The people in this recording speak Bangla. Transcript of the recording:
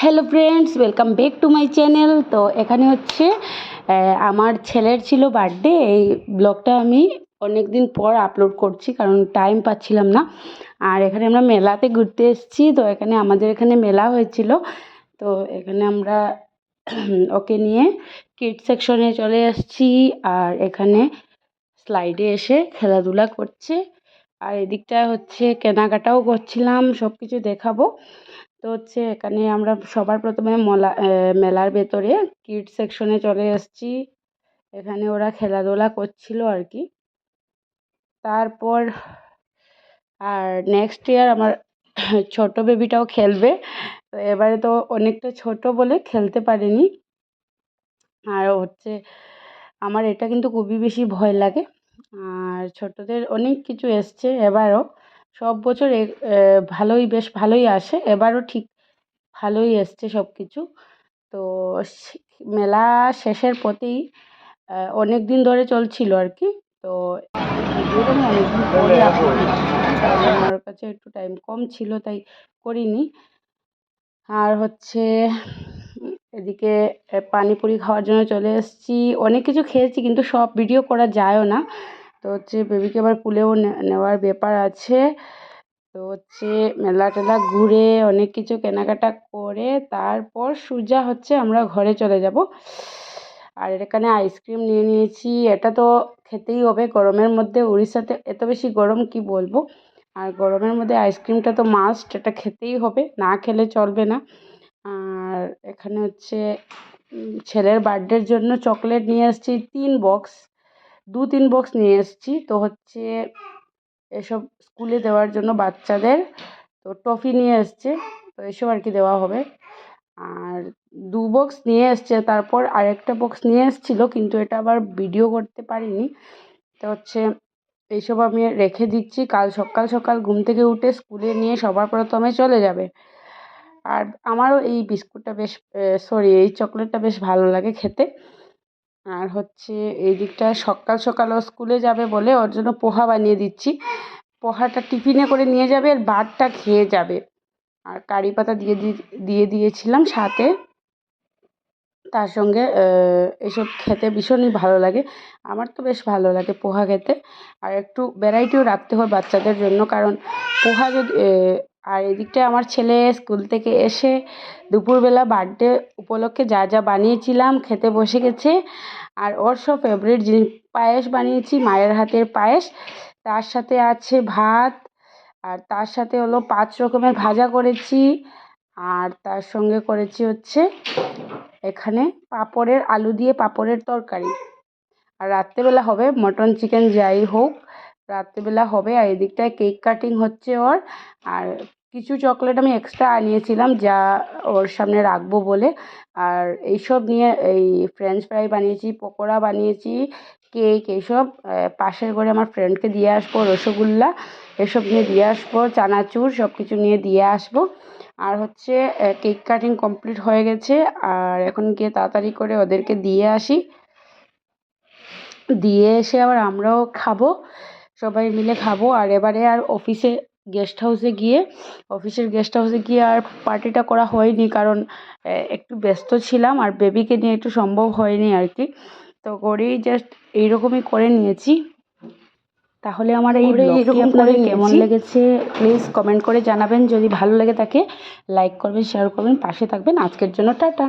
Hello friends welcome back to my channel তো এখানে হচ্ছে আমার ছেলের ছিল বার্থডে এই ব্লগটা আমি অনেক দিন পর আপলোড করছি কারণ টাইম পাচ্ছিলাম না। আর এখানে আমরা মেলাতে ঘুরতে এসেছি, তো এখানে আমাদের এখানে মেলা হয়েছিল। তো এখানে আমরা ওকে নিয়ে কিড সেকশনে চলে এসেছি আর এখানে স্লাইডে এসে খেলাধুলা করছে। আর এদিকটায় হচ্ছে কেনাকাটাও করছিলাম সব কিছু দেখাবো। তো হচ্ছে এখানে আমরা সবার প্রথমে মলা মেলার ভেতরে কিড সেকশনে চলে এসেছি। এখানে ওরা খেলাধুলা করছিল আর কি। তারপর আর নেক্সট ইয়ার আমার ছোট বেবিটাও খেলবে। তো এবারে তো অনেকটা ছোট বলে খেলতে পারিনি। আর হচ্ছে আমার এটা কিন্তু খুবই বেশি ভয় লাগে। আর ছোটদের অনেক কিছু এসছে এবারও। সব বছর ভালোই, বেশ ভালোই আসে। এবারও ঠিক ভালোই এসছে সব কিছু তো মেলা শেষের পথেই অনেক দিন ধরে চলছিল আর কি তো অনেকদিন আমার কাছে একটু টাইম কম ছিল, তাই করিনি। আর হচ্ছে, এদিকে পানিপুরি খাওয়ার জন্য চলে এসেছি। অনেক কিছু খেয়েছি, কিন্তু সব ভিডিও করা যায়ও না। তো হচ্ছে বেবিকে আবার কুলেও নেওয়ার ব্যাপার আছে। তো হচ্ছে মেলা টেলা ঘুরে অনেক কিছু কেনাকাটা করে তারপর সোজা হচ্ছে আমরা ঘরে চলে যাব। আর এখানে আইসক্রিম নিয়ে নিয়েছি। এটা তো খেতেই হবে। গরমের মধ্যে উড়িষ্যাতে এত বেশি গরম কি বলব? আর গরমের মধ্যে আইসক্রিমটা তো মাস্ট এটা খেতেই হবে। না খেলে চলবে না। আর এখানে হচ্ছে ছেলের বার্থডের জন্য চকলেট নিয়ে আসছি তিন বক্স দু তিন বক্স নিয়ে এসেছি। তো হচ্ছে এসব স্কুলে দেওয়ার জন্য বাচ্চাদের তো টফি নিয়ে এসছে। তো এসব আর কি দেওয়া হবে। আর দু বক্স নিয়ে এসছে। তারপর আরেকটা বক্স নিয়ে এসেছিল, কিন্তু এটা আবার ভিডিও করতে পারিনি। তো হচ্ছে এইসব আমি রেখে দিচ্ছি। কাল সকাল সকাল ঘুম থেকে উঠে স্কুলে নিয়ে সবার প্রথমে চলে যাবে। আর আমারও এই বিস্কুটটা বেশ সরি এই চকলেটটা বেশ ভালো লাগে খেতে। আর হচ্ছে এই দিকটা সকাল সকাল ও স্কুলে যাবে বলে ওর জন্য পোহা বানিয়ে দিচ্ছি। পোহাটা টিফিনে করে নিয়ে যাবে আর ভাতটা খেয়ে যাবে। আর কারি পাতা দিয়ে দিয়ে দিয়েছিলাম সাথে। তার সঙ্গে এসব খেতে ভীষণই ভালো লাগে। আমার তো বেশ ভালো লাগে পোহা খেতে। আর একটু ভ্যারাইটিও রাখতে হয় বাচ্চাদের জন্য। কারণ পোহা যদি আর এদিকটায় আমার ছেলে স্কুল থেকে এসে দুপুরবেলা বার্থডে উপলক্ষে যা যা বানিয়েছিলাম খেতে বসে গেছে। আর ওর সব ফেভারিট জিনিস, পায়েস বানিয়েছি, মায়ের হাতের পায়েস। তার সাথে আছে ভাত, আর তার সাথে হলো পাঁচ রকমের ভাজা করেছি। আর তার সঙ্গে করেছি হচ্ছে এখানে পাঁপড়ের আলু দিয়ে পাঁপড়ের তরকারি। আর রাত্রেবেলা হবে মটন চিকেন যাই হোক। রাত্রেবেলা হবে আর এদিকটায় কেক কাটিং হচ্ছে ওর। আর কিছু চকলেট আমি এক্সট্রা আনিয়েছিলাম যা ওর সামনে রাখব বলে। আর এইসব নিয়ে এই ফ্রেঞ্চ ফ্রাই বানিয়েছি, পকোড়া বানিয়েছি কেক এইসব। পাশের ঘরে আমার ফ্রেন্ডকে দিয়ে আসব, রসগোল্লা এসব নিয়ে দিয়ে আসব, চানাচুর সব কিছু নিয়ে দিয়ে আসব। আর হচ্ছে কেক কাটিং কমপ্লিট হয়ে গেছে। আর এখন গিয়ে তাড়াতাড়ি করে ওদেরকে দিয়ে আসি। দিয়ে এসে আবার আমরাও খাব। সবাই মিলে খাব। আর এবারে আর অফিসে গেস্ট হাউসে গিয়ে অফিসের গেস্ট হাউসে গিয়ে আর পার্টিটা করা হয়নি কারণ একটু ব্যস্ত ছিলাম আর বেবিকে নিয়ে একটু সম্ভব হয়নি আর কি। তো করেই জাস্ট এইরকমই করে নিয়েছি। তাহলে আমার এই ব্লগটি আপনাদের কেমন লেগেছে প্লিজ কমেন্ট করে জানাবেন। যদি ভালো লেগে থাকে লাইক করবেন শেয়ার করবেন পাশে থাকবেন। আজকের জন্য টাটা।